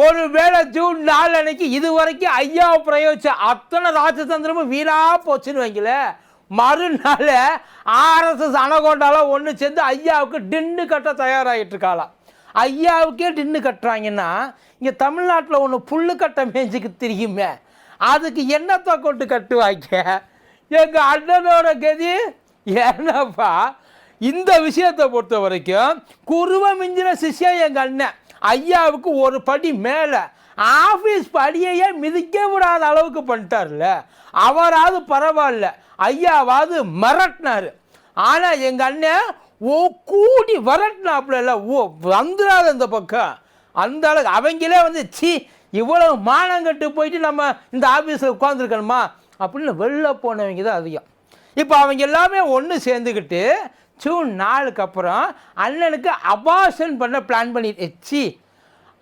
ஒருவேளை ஜூன் நாலு அன்னைக்கு இது வரைக்கும் ஐயாவை பிரயோகிச்ச அத்தனை ராஜதந்திரமும் வீணா போச்சுன்னு வைங்கள மறுநாள் ஆர்எஸ்எஸ் அணகோண்டாலாம் ஒன்று சேர்ந்து ஐயாவுக்கு டின்னு கட்ட தயாராகிட்டு இருக்காளாம். ஐயாவுக்கே டின்னு கட்டுறாங்கன்னா இங்கே தமிழ்நாட்டில் ஒன்று புல்லு கட்ட மேய்ஞ்சிக்கு தெரியுமே அதுக்கு என்னத்தை கொண்டு கட்டுவாங்க? எங்கள் அண்ணனோட கதி ஏன்னாப்பா இந்த விஷயத்தை பொறுத்த வரைக்கும் குருவ மிஞ்சின சிஷ்யம் எங்கள் அண்ணன். ஐயாவுக்கு ஒரு படி மேலே. ஆஃபீஸ் படியையே மிதிக்க விடாத அளவுக்கு பண்ணிட்டார்ல அவராவது பரவாயில்ல. ஐயாவாவது மிரட்டினார். ஆனால் எங்கள் அண்ணன் ஓ கூடி வரட்டினாப்புல இல்லை. ஓ வந்துடாத இந்த பக்கம். அந்த அளவுக்கு அவங்களே வந்து சி இவ்வளவு மானங்கட்டு போயிட்டு நம்ம இந்த ஆஃபீஸில் உட்காந்துருக்கணுமா அப்படின்னு வெளில போனவங்க தான் அதிகம். இப்போ அவங்க எல்லாமே ஒன்று சேர்ந்துக்கிட்டு ஜூன் நாலுக்கு அப்புறம் அண்ணனுக்கு அபாஷன் பண்ண பிளான் பண்ணிட்டு சி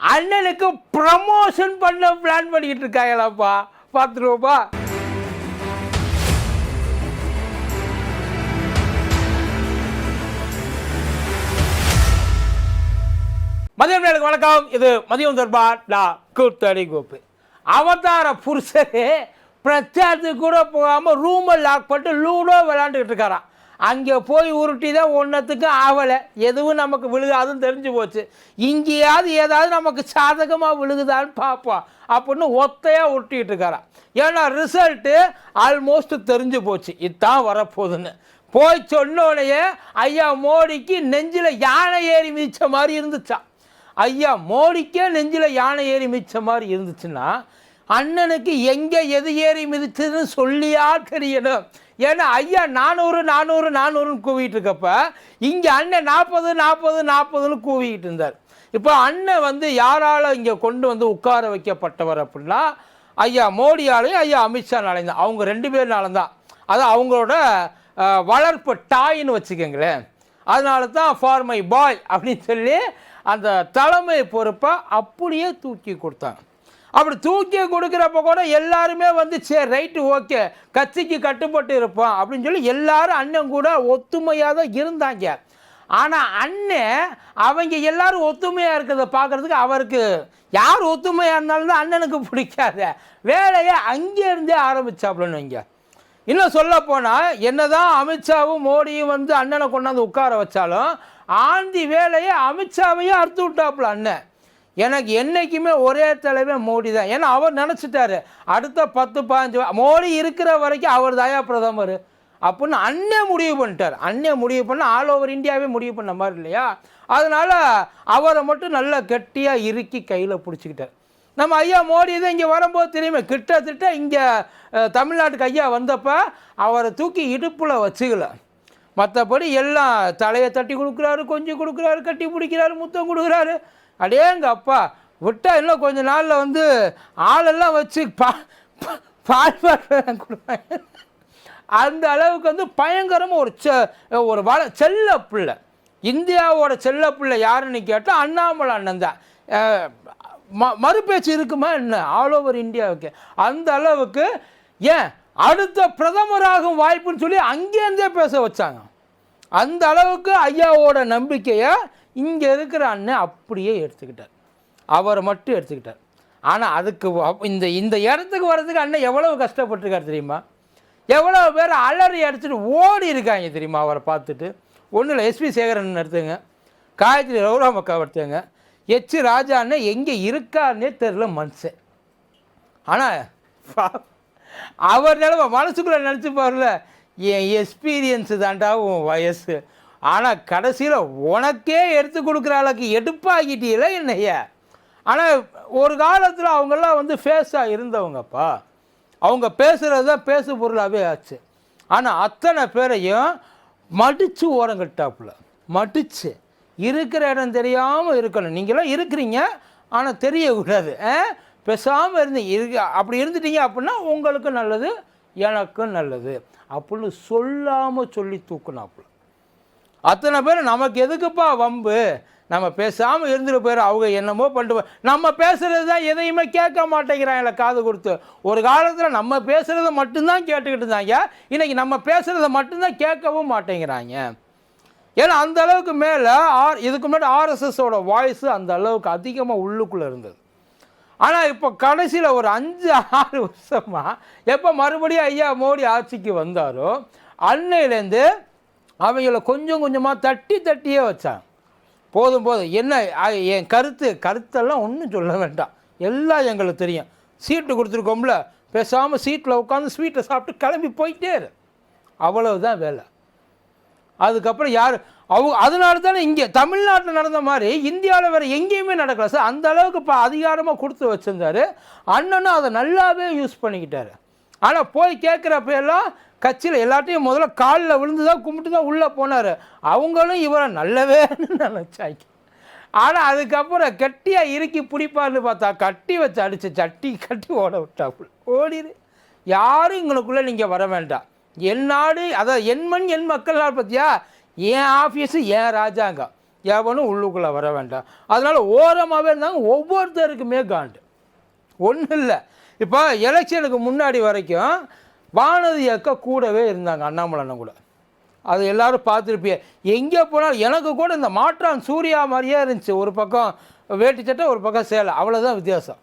அண்ணனுக்கு ப்ரமோஷன் பண்ண பிளான் பண்ணிக்கிட்டு இருக்காங்களாப்பா பார்த்துருவோப்பா மதியம் நேருக்கு வணக்கம். இது மதியம் தர்பார் டா கூத்தடி கோப்பு அவதார புருஷரே பிரச்சாரத்துக்கு கூட போகாமல் ரூமை லாக் பண்ணிட்டு லூடோ விளாண்டுக்கிட்டு இருக்காரான் அங்கே போய் உருட்டி தான் ஒன்றத்துக்கும் ஆகலை. எதுவும் நமக்கு விழுகாதுன்னு தெரிஞ்சு போச்சு. இங்கேயாவது ஏதாவது நமக்கு சாதகமாக விழுகுதான்னு பார்ப்போம். அப்படின்னு ஒத்தையாக உருட்டிகிட்டு இருக்காரான் ஏன்னா ரிசல்ட்டு ஆல்மோஸ்ட் தெரிஞ்சு போச்சு. இதுதான் வரப்போகுதுன்னு. போய் சொன்னோடனே ஐயா மோடிக்கு நெஞ்சில் யானை ஏறி மிதித்த மாதிரி இருந்துச்சான் ஐயா மோடிக்கே நெஞ்சில் யானை ஏறி மிச்ச மாதிரி இருந்துச்சுன்னா அண்ணனுக்கு எங்கே எது ஏறி மிதிச்சதுன்னு சொல்லியா தெரியணும். ஏன்னா ஐயா நானூறு நானூறு நானூறுன்னு கூவிட்டு இருக்கப்ப இங்கே அண்ணன் நாற்பது நாற்பது நாற்பதுன்னு கூவிக்கிட்டு இருந்தார். இப்போ அண்ணன் வந்து யாரால் இங்கே கொண்டு வந்து உட்கார வைக்கப்பட்டவர் அப்படின்னா ஐயா மோடியாலையும் ஐயா அமித்ஷானாலையும் தான். அவங்க ரெண்டு பேர்னாலும் தான். அது அவங்களோட வளர்ப்பு டாயின்னு வச்சுக்கோங்களேன். அதனால தான் ஃபார் மை பாய் அப்படின்னு சொல்லி அந்த தலைமை பொறுப்பை அப்படியே தூக்கி கொடுத்தாங்க அப்படி தூக்கி கொடுக்குறப்ப கூட எல்லாருமே வந்து சரி ரைட்டு ஓகே கட்சிக்கு கட்டுப்பட்டு இருப்போம். அப்படின்னு சொல்லி எல்லாரும் அண்ணன் கூட ஒத்துமையாக தான் இருந்தாங்க. ஆனால் அண்ணன் அவங்க எல்லாரும் ஒத்துமையாக இருக்கிறத பார்க்குறதுக்கு அவருக்கு யார் ஒத்துமையாக இருந்தாலும் தான் அண்ணனுக்கு பிடிக்காத வேலையை அங்கேருந்தே ஆரம்பிச்சாப்புலன்னு வைங்க. இன்னும் சொல்ல போனால் என்னதான் அமித்ஷாவும் மோடியும் வந்து அண்ணனை கொண்டாந்து உட்கார வச்சாலும் ஆந்தி வேலையை அமித்ஷாவையும் அறுத்து விட்டாப்புல அண்ணன். எனக்கு என்றைக்குமே ஒரே தலைவன் மோடி தான். ஏன்னா அவர் நினச்சிட்டாரு. அடுத்த பத்து பதினஞ்சு மோடி இருக்கிற வரைக்கும் அவர் தாயா பிரதமர். அப்படின்னு அன்னே முடிவு பண்ணிட்டார். அன்னே முடிவு பண்ண ஆல் ஓவர் இந்தியாவே முடிவு பண்ண மாதிரி இல்லையா? அதனால் அவரை மட்டும் நல்லா கெட்டியாக இறுக்கி கையில் பிடிச்சிக்கிட்டார். நம்ம ஐயா மோடி தான் இங்கே வரும்போது தெரியுமே கிட்டத்தட்ட இங்கே தமிழ்நாட்டுக்கு ஐயா வந்தப்போ அவரை தூக்கி இடுப்பில் வச்சுக்கல. மற்றபடி எல்லாம் தலையை தட்டி கொடுக்குறாரு கொஞ்சம் கொடுக்குறாரு கட்டி பிடிக்கிறாரு முத்தம் கொடுக்குறாரு. அடேங்க அப்பா விட்டால் இன்னும் கொஞ்ச நாளில் வந்து ஆளெல்லாம் வச்சு பா பால் கொடுப்பேன். அந்த அளவுக்கு வந்து பயங்கரமாக ஒரு செ ஒரு வள செல்ல பிள்ளை. இந்தியாவோட செல்ல பிள்ளை யாருன்னு கேட்டால் அண்ணாமலை அண்ணன் தான். ம மறுபேச்சு இருக்குமா என்ன? ஆல் ஓவர் இந்தியாவுக்கு. அந்த அளவுக்கு ஏன் அடுத்த பிரதமராகும் வாய்ப்புன்னு சொல்லி அங்கேருந்தே பேச வச்சாங்க. அந்த அளவுக்கு ஐயாவோட நம்பிக்கையை இங்கே இருக்கிற அண்ணன் அப்படியே எடுத்துக்கிட்டார். அவரை மட்டும் எடுத்துக்கிட்டார். ஆனால் அதுக்கு இந்த இந்த இடத்துக்கு வர்றதுக்கு அண்ணன் எவ்வளவு கஷ்டப்பட்டுருக்கார் தெரியுமா? எவ்வளோ பேர் அலறி அடிச்சுட்டு ஓடி இருக்காங்க தெரியுமா? அவரை பார்த்துட்டு. ஒன்றும் இல்லை எஸ்பி சேகரன் எடுத்துங்க காயத்ரி ரவுராம் அக்கா எடுத்துங்க எச் ராஜா அண்ணன் எங்கே இருக்காருன்னே தெரில மனுஷன். ஆனால் அவர் நிலவ மனசுக்குள்ளே நினச்சி பாருல என் எக்ஸ்பீரியன்ஸு தாண்டா உன் வயசு. ஆனால் கடைசியில் உனக்கே எடுத்து கொடுக்குற அளவுக்கு எடுப்பாகிட்டீங்கள என்னைய? ஆனால் ஒரு காலத்தில் அவங்கெல்லாம் வந்து ஃபேஸாக இருந்தவங்கப்பா. அவங்க பேசுகிறது தான் பேசு பொருளாகவே ஆச்சு. ஆனால் அத்தனை பேரையும் மடித்து ஓரங்கட்டாப்புல. மடித்து இருக்கிற இடம் தெரியாமல் இருக்கணும். நீங்களாம் இருக்கிறீங்க ஆனால் தெரியக்கூடாது. பேசாமல் இருந்தீங்க இருக்கு அப்படி இருந்துட்டீங்க அப்படின்னா உங்களுக்கு நல்லது எனக்கும் நல்லது. அப்படின்னு சொல்லாமல் சொல்லி தூக்குனாப்புல. அத்தனை பேர் நமக்கு எதுக்குப்பா வம்பு? நம்ம பேசாமல் இருந்துட்டு போயிடும் அவங்க என்னமோ பண்ணிட்டு நம்ம பேசுகிறது தான் எதையுமே கேட்க மாட்டேங்கிறாங்களே காது கொடுத்து. ஒரு காலத்தில் நம்ம பேசுகிறத மட்டும்தான் கேட்டுக்கிட்டு இருந்தாங்க. இன்றைக்கி நம்ம பேசுகிறத மட்டும்தான் கேட்கவும் மாட்டேங்கிறாங்க. ஏன்னா அந்த அளவுக்கு மேலே ஆர் இதுக்கு முன்னாடி ஆர்எஸ்எஸோட வாய்ஸ் அந்த அளவுக்கு அதிகமாக உள்ளுக்குள்ளே இருந்தது. ஆனால் இப்போ கடைசியில் ஒரு அஞ்சு ஆறு வருஷமாக எப்போ மறுபடியும் ஐயா மோடி ஆட்சிக்கு வந்தாரோ அன்னையிலேருந்து அவங்கள கொஞ்சம் கொஞ்சமாக தட்டி தட்டியே வச்சாங்க. போதும் போதும். என்ன என் கருத்து கருத்தெல்லாம் ஒன்றும் சொல்ல வேண்டாம். எல்லாம் எங்களுக்கு தெரியும். சீட்டு கொடுத்துருக்கோம்ல. பேசாமல் சீட்டில் உட்காந்து ஸ்வீட்டை சாப்பிட்டு கிளம்பி போயிட்டே இரு. அவ்வளவுதான் வேலை. அதுக்கப்புறம் யார்? அவங்க அதனால தானே இங்கே தமிழ்நாட்டில் நடந்த மாதிரி இந்தியாவில் வேறு எங்கேயுமே நடக்கல சார். அந்த அளவுக்கு இப்போ அதிகாரமாக கொடுத்து வச்சுருந்தாரு. அண்ணனும் அதை நல்லாவே யூஸ் பண்ணிக்கிட்டாரு. ஆனால் போய் கேட்குறப்ப எல்லாம் கட்சியில் எல்லாத்தையும் முதல்ல காலில் விழுந்து தான் கும்பிட்டு தான் உள்ளே போனார். அவங்களும் இவரை நல்லவேன்னு நினச்சாங்க. ஆனால் அதுக்கப்புறம் கட்டியாக இறுக்கி பிடிப்பார்னு பார்த்தா கட்டி வச்சு அடித்து சட்டி கட்டி ஓட விட்டாப்புல. ஓடிடு யாரும் எங்களுக்குள்ளே நீங்கள் வர வேண்டாம். என் நாடு அதான் என் மண் என் மக்கள் நாள் பார்த்தியா என் ஆஃபீஸு என் ராஜாங்கம் எவனும் உள்ளுக்குள்ளே வர வேண்டாம். அதனால் ஓரமாகவே இருந்தாங்க ஒவ்வொருத்தருக்குமே காண்டு. ஒன்றும் இல்லை. இப்போ எலெக்ஷனுக்கு முன்னாடி வரைக்கும் வானதி அக்கா கூடவே இருந்தாங்க அண்ணாமலை அண்ணன் கூட. அது எல்லாரும் பார்த்துருப்பிய எங்கே போனாலும் எனக்கு கூட இந்த மாற்றான் சூர்யா மாதிரியே இருந்துச்சு. ஒரு பக்கம் வேட்டி சட்டை ஒரு பக்கம் சேலை. அவ்வளோதான் வித்தியாசம்.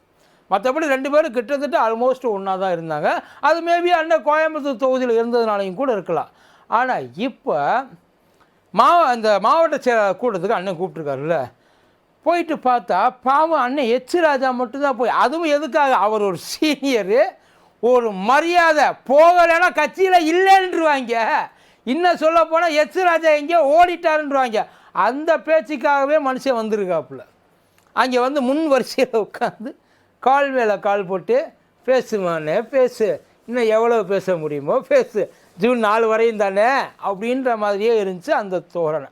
மற்றபடி ரெண்டு பேரும் கிட்டத்தட்ட ஆல்மோஸ்ட் ஒன்றா தான் இருந்தாங்க. அது மேபி அண்ணன் கோயம்புத்தூர் தொகுதியில் இருந்ததுனாலையும் கூட இருக்கலாம். ஆனால் இப்போ மாவ அந்த மாவட்ட செயலாளர் கூட்டத்துக்கு அண்ணன் கூப்பிட்ருக்காருல்ல போயிட்டு பார்த்தா பாவம் அண்ணன் எச்சு ராஜா மட்டும்தான் போய் அதுவும் எதுக்காக? அவர் ஒரு சீனியரு ஒரு மரியாதை போகலைன்னா கட்சியில் இல்லைன்றவாங்க. இன்னும் சொல்ல போனால் எச்சு ராஜா எங்கேயோ ஓடிட்டாருன்றவாங்க. அந்த பேச்சுக்காகவே மனுஷன் வந்திருக்காப்புல. அங்கே வந்து முன் வரிசையில் உட்காந்து கால் மேலே கால் போட்டு பேசுமானே பேசு. இன்னும் எவ்வளோ பேச முடியுமோ பேசு. ஜூன் நாலு வரையும் தானே? அப்படின்ற மாதிரியே இருந்துச்சு அந்த தோரணை.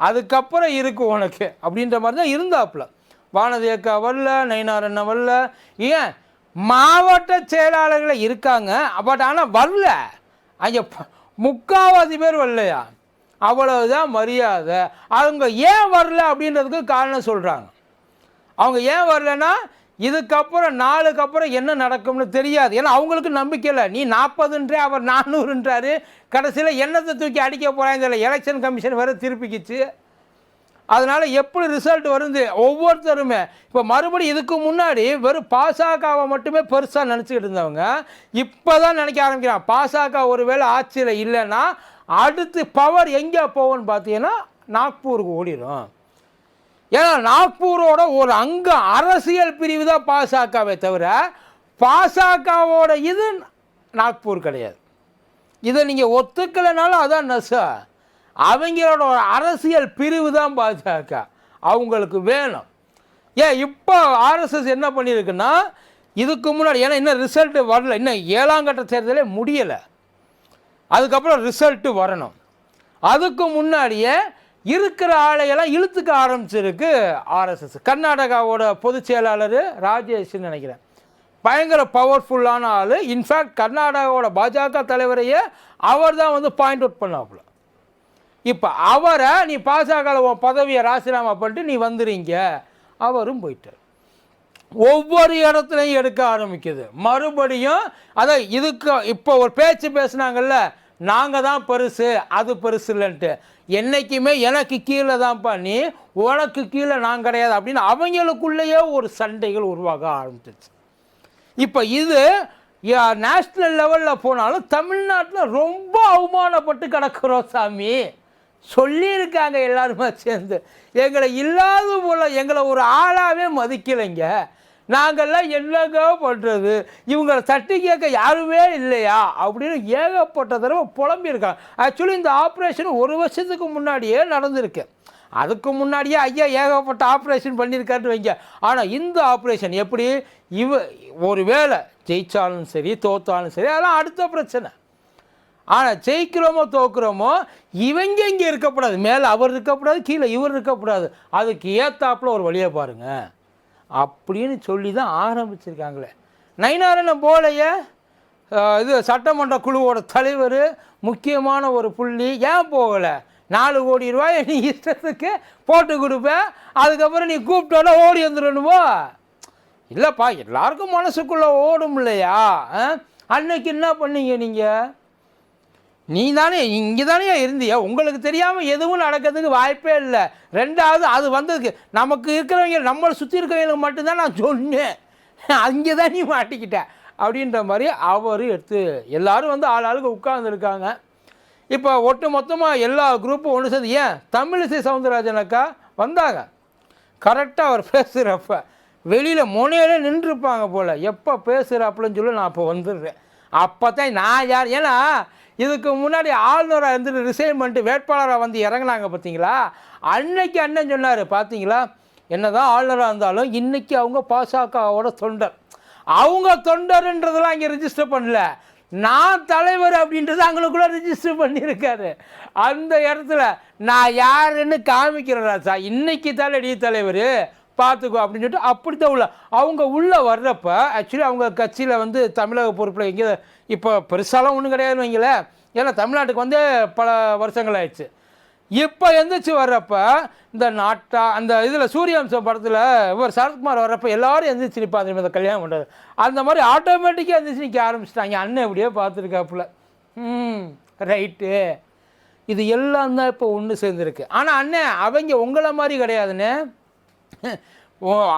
அதுக்கப்புறம் இருக்கு உனக்கு அப்படின்ற மாதிரி தான் இருந்தாப்புல. வானதேக்கா வரல நயினாரண்ண வரல. ஏன்? மாவட்ட செயலாளர்களை இருக்காங்க பட் ஆனால் வரல. அங்கே முக்காவாசி பேர் வரலையா? அவ்வளவுதான் மரியாதை. அவங்க ஏன் வரல அப்படின்றதுக்கு காரணம் சொல்கிறாங்க அவங்க ஏன் வரலன்னா இதுக்கப்புறம் நாளுக்கு அப்புறம் என்ன நடக்கும்னு தெரியாது. ஏன்னா அவங்களுக்கு நம்பிக்கை இல்லை. நீ நாற்பதுன்றே அவர் நானூறுன்றாரு. கடைசியில் என்னத்தை தூக்கி அடிக்க போகிறாங்க இல்லை எலெக்ஷன் கமிஷன் வேறு திருப்பிக்கிச்சு. அதனால் எப்படி ரிசல்ட் வருது? ஒவ்வொருத்தருமே. இப்போ மறுபடியும் இதுக்கு முன்னாடி வெறும் பாசகவை மட்டுமே பெருசாக நினச்சிக்கிட்டு இருந்தவங்க இப்போ தான் நினைக்க ஆரம்பிக்கிறான் பாசக ஒருவேளை ஆட்சியில் இல்லைன்னா அடுத்து பவர் எங்கே போகும்னு பார்த்தீங்கன்னா நாக்பூருக்கு ஓடிடும் ஏன்னா நாக்பூரோட ஒரு அங்க அரசியல் பிரிவு தான் பாசாக்காவே தவிர பாசகவோட இது நாக்பூர் கிடையாது. இதை நீங்கள் ஒத்துக்கலைனாலும் அதான் நெசா அவங்களோட ஒரு அரசியல் பிரிவு தான் பாஜக. அவங்களுக்கு வேணும். ஏன் இப்போ ஆர்எஸ்எஸ் என்ன பண்ணியிருக்குன்னா இதுக்கு முன்னாடி ஏன்னா இன்னும் ரிசல்ட்டு வரல. இன்னும் ஏழாம் கட்ட தேர்தலே முடியலை. அதுக்கப்புறம் ரிசல்ட்டு வரணும். அதுக்கு முன்னாடியே இருக்கிற ஆளையெல்லாம் இழுத்துக்க ஆரம்பிச்சிருக்கு ஆர்எஸ்எஸ். கர்நாடகாவோட பொதுச் செயலாளர் ராஜேஷ்னு நினைக்கிறேன். பயங்கர பவர்ஃபுல்லான ஆள். இன்ஃபேக்ட் கர்நாடகாவோட பாஜக தலைவரையே அவர் தான் வந்து பாயிண்ட் அவுட் பண்ணாப்புல. இப்போ அவரை நீ பாஜகவில் உன் பதவியை ராசினாமா பண்ணிட்டு நீ வந்துடுங்க அவரும் போயிட்டார். ஒவ்வொரு இடத்துலையும் எடுக்க ஆரம்பிக்குது. மறுபடியும் அதான் இதுக்கு இப்போ ஒரு பேச்சு பேசுனாங்கல்ல நாங்கள் தான் பெருசு அது பெருசு இல்லைன்ட்டு. என்றைக்குமே எனக்கு கீழே தான்ப்பா நீ உனக்கு கீழே நான் கிடையாது அப்படின்னு அவங்களுக்குள்ளேயே ஒரு சண்டைகள் உருவாக ஆரம்பிச்சிச்சு இப்போ இது நேஷ்னல் லெவலில் போனாலும் தமிழ்நாட்டில் ரொம்ப அவமானப்பட்டு கிடக்குறோம் சாமி. சொல்லியிருக்காங்க எல்லாருமே சேர்ந்து. எங்களை இல்லாத போல எங்களை ஒரு ஆளாகவே மதிக்கலைங்க. நாங்கள்லாம் என்னங்க பண்ணுறது இவங்களை தட்டி கேட்க யாருமே இல்லையா? அப்படின்னு ஏகப்பட்ட தடவை புலம்பியிருக்காங்க. ஆக்சுவலி இந்த ஆப்ரேஷன் ஒரு வருஷத்துக்கு முன்னாடியே நடந்திருக்கு. அதுக்கு முன்னாடியே ஐயா ஏகப்பட்ட ஆப்ரேஷன் பண்ணியிருக்காருன்னு வைங்க. ஆனால் இந்த ஆப்ரேஷன் எப்படி? இவ ஒரு வேளை ஜெயித்தாலும் சரி தோத்தாலும் சரி அதெல்லாம் அடுத்த பிரச்சனை. ஆனால் ஜெயிக்கிறோமோ தோக்குறோமோ இவங்க இங்கே இருக்கக்கூடாது மேலே அவர் இருக்கக்கூடாது கீழே இவர் இருக்கக்கூடாது அதுக்கு ஏத்தாப்புல ஒரு வழியை பாருங்கள் அப்படின்னு சொல்லி தான் ஆரம்பிச்சிருக்காங்களே. நயினாரண்ணன் போலையே இது சட்டமன்ற குழுவோட தலைவர் முக்கியமான ஒரு புள்ளி ஏன் போகலை? நாலு கோடி ரூபாய் நீ இஷ்டத்துக்கு போட்டு கொடுப்பேன் அதுக்கப்புறம் நீ கூப்பிட்டோட ஓடி வந்துடணுமோ? இல்லைப்பா எல்லாருக்கும் மனசுக்குள்ளே ஓடும் இல்லையா? ஆ? அன்னைக்கு என்ன பண்ணீங்க நீங்கள் நீ தானே இங்கே தானே இருந்தியா? உங்களுக்கு தெரியாமல் எதுவும் நடக்கிறதுக்கு வாய்ப்பே இல்லை. ரெண்டாவது அது வந்ததுக்கு நமக்கு இருக்கிறவங்க நம்மளை சுற்றி இருக்கிறவங்களுக்கு மட்டும்தான் நான் சொன்னேன். அங்கே தான் நீ மாட்டிக்கிட்ட. அப்படின்ற மாதிரி அவர் எடுத்து எல்லாரும் வந்து ஆள் ஆளுக்கு உட்கார்ந்துருக்காங்க. இப்போ ஒட்டு மொத்தமாக எல்லா குரூப்பும் ஒன்று சேர்ந்து ஏன்? தமிழிசை சவுந்தரராஜனக்கா வந்தாங்க. கரெக்டாக அவர் பேசுகிறப்ப வெளியில் முனையில நின்றுருப்பாங்க போல். எப்போ பேசுகிறாப்புலன்னு சொல்லி நான் அப்போ வந்துடுறேன். அப்போ தான் நான் யார்? ஏன்னா இதுக்கு முன்னாடி ஆளுநராக இருந்துட்டு ரிசைன் பண்ணிட்டு வேட்பாளராக வந்து இறங்குனாங்க பார்த்தீங்களா அன்னைக்கு அண்ணன் சொன்னார் பார்த்தீங்களா என்னதான் ஆளுநராக இருந்தாலும் இன்றைக்கி அவங்க பாசகவோட தொண்டர். அவங்க தொண்டர்ன்றதெல்லாம் இங்கே ரிஜிஸ்டர் பண்ணல. நான் தலைவர் அப்படின்றது அவங்களுக்குள்ள ரிஜிஸ்டர் பண்ணியிருக்காரு. அந்த இடத்துல நான் யாருன்னு காமிக்கிறேன் ராசா இன்னைக்கு தலைடி தலைவர்? பார்த்துக்கோ அப்படின்னு சொல்லிட்டு அப்படி தான் உள்ள அவங்க உள்ளே வர்றப்ப ஆக்சுவலி அவங்க கட்சியில் வந்து தமிழக பொறுப்பில் எங்கே இப்போ பெருசாலாம் ஒன்றும் கிடையாதுன்னு வைங்களேன். ஏன்னா தமிழ்நாட்டுக்கு வந்து பல வருஷங்கள் ஆயிடுச்சு. இப்போ எந்திரிச்சு வர்றப்ப இந்த நாட்டா அந்த இதில் சூரியவம்சம் படத்தில் இவர் சரத்குமார் வர்றப்ப எல்லாரும் எந்திரிச்சு நிற்பாங்க இந்த கல்யாணம் பண்ணுறது அந்த மாதிரி ஆட்டோமேட்டிக்காக எந்திரிச்சு நிற்க ஆரம்பிச்சிட்டாங்க. அண்ணன் எப்படியோ பார்த்துருக்காப்புல. ம் ரைட்டு இது எல்லாம் தான் இப்போ ஒன்று சேர்ந்துருக்கு. ஆனால் அண்ணன் அவங்க உங்களை மாதிரி கிடையாதுண்ணே.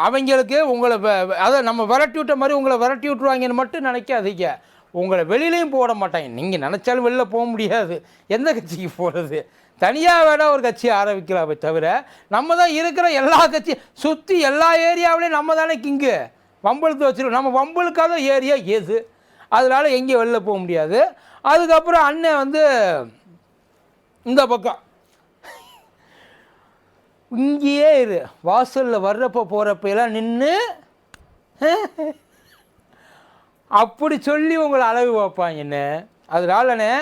அவங்களுக்கு உங்களை வ- அதை நம்ம விரட்டி விட்ட மாதிரி உங்களை விரட்டி விட்டுருவாங்கன்னு மட்டும் நினைக்காதீங்க. உங்களை வெளியிலையும் போட மாட்டாங்க. நீங்கள் நினச்சாலும் வெளில போக முடியாது. எந்த கட்சிக்கு போகிறது தனியாக வேணால் ஒரு கட்சி ஆரம்பிக்கலாமே தவிர நம்ம தான் இருக்கிற எல்லா கட்சி சுற்றி எல்லா ஏரியாவிலையும் நம்ம தானே கிங்கு. வம்பளுக்கு வச்சுருக்கோம். நம்ம வம்பளுக்காக ஏரியா எது? அதனால எங்கேயும் வெளில போக முடியாது. அதுக்கப்புறம் அண்ணன் வந்து இந்த பக்கம். இங்கேயே இரு. வாசலில் வர்றப்போ போகிறப்ப எல்லாம் நின்று அப்படி சொல்லி உங்களை அழகு வைப்பாங்கன்னு அதனாலண்ணே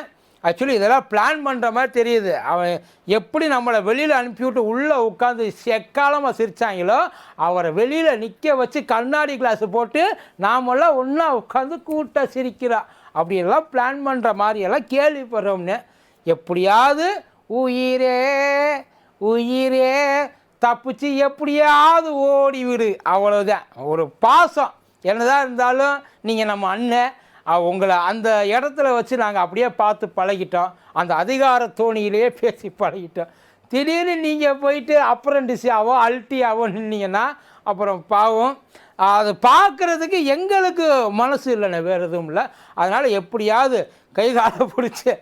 ஆக்சுவலி இதெல்லாம் பிளான் பண்ணுற மாதிரி தெரியுது. அவன் எப்படி நம்மளை வெளியில் அனுப்பிவிட்டு உள்ளே உட்காந்து செக்காலமாக சிரிச்சாங்களோ அவரை வெளியில் நிற்க வச்சு கண்ணாடி கிளாஸ் போட்டு நாமெல்லாம் ஒன்றா உட்காந்து கூட்ட சிரிக்கிறா. அப்படியெல்லாம் பிளான் பண்ணுற மாதிரியெல்லாம் கேள்விப்படுறோம்னு எப்படியாவது உயிரே உயிரே தப்பிச்சு எப்படியாவது ஓடி விடு அவ்வளோதான் ஒரு பாசம். என்னதான் இருந்தாலும் நீங்கள் நம்ம அண்ணன் உங்களை அந்த இடத்துல வச்சு நாங்கள் அப்படியே பார்த்து பழகிட்டோம். அந்த அதிகார தோணியிலேயே பேசி பழகிட்டோம். திடீர்னு நீங்கள் போயிட்டு அப்ரண்டிஸாவோ அல்ட்டியாவோ நின்னீங்கன்னா அப்புறம் பாவம். அது பார்க்குறதுக்கு எங்களுக்கு மனசு இல்லைண்ணே வேறு எதுவும் இல்லை. அதனால் எப்படியாவது கை காலை பிடிச்சி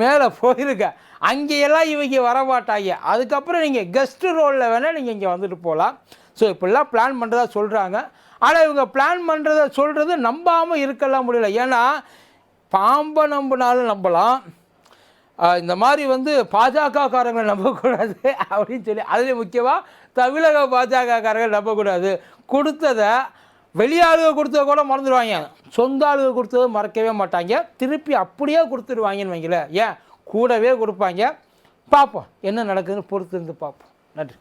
மேலே போயிருக்க அங்கேயெல்லாம் இவங்க வரமாட்டாங்க. அதுக்கப்புறம் நீங்கள் கெஸ்ட்டு ரோலில் வேணால் நீங்கள் இங்கே வந்துட்டு போகலாம் ஸோ இப்படிலாம் பிளான் பண்ணுறதா சொல்கிறாங்க ஆனால் இவங்க பிளான் பண்ணுறத சொல்கிறது நம்பாமல் இருக்கலாம் முடியல. ஏன்னா பாம்பை நம்பினாலும் நம்பலாம். இந்த மாதிரி வந்து பாஜகக்காரங்களை நம்பக்கூடாது அப்படின்னு சொல்லி அதில் முக்கியமாக தமிழக பாஜகக்காரங்களை நம்பக்கூடாது. கொடுத்ததை வெளியாளுக கொடுத்தத கூட மறந்துடுவாங்க. சொந்த ஆளுக கொடுத்ததை மறக்கவே மாட்டாங்க. திருப்பி அப்படியே கொடுத்துருவாங்கன்னு வைங்களேன். ஏன்? கூடவே கொடுப்பாங்க. பார்ப்போம் என்ன நடக்குதுன்னு பொறுத்து இருந்து பார்ப்போம். நன்றி.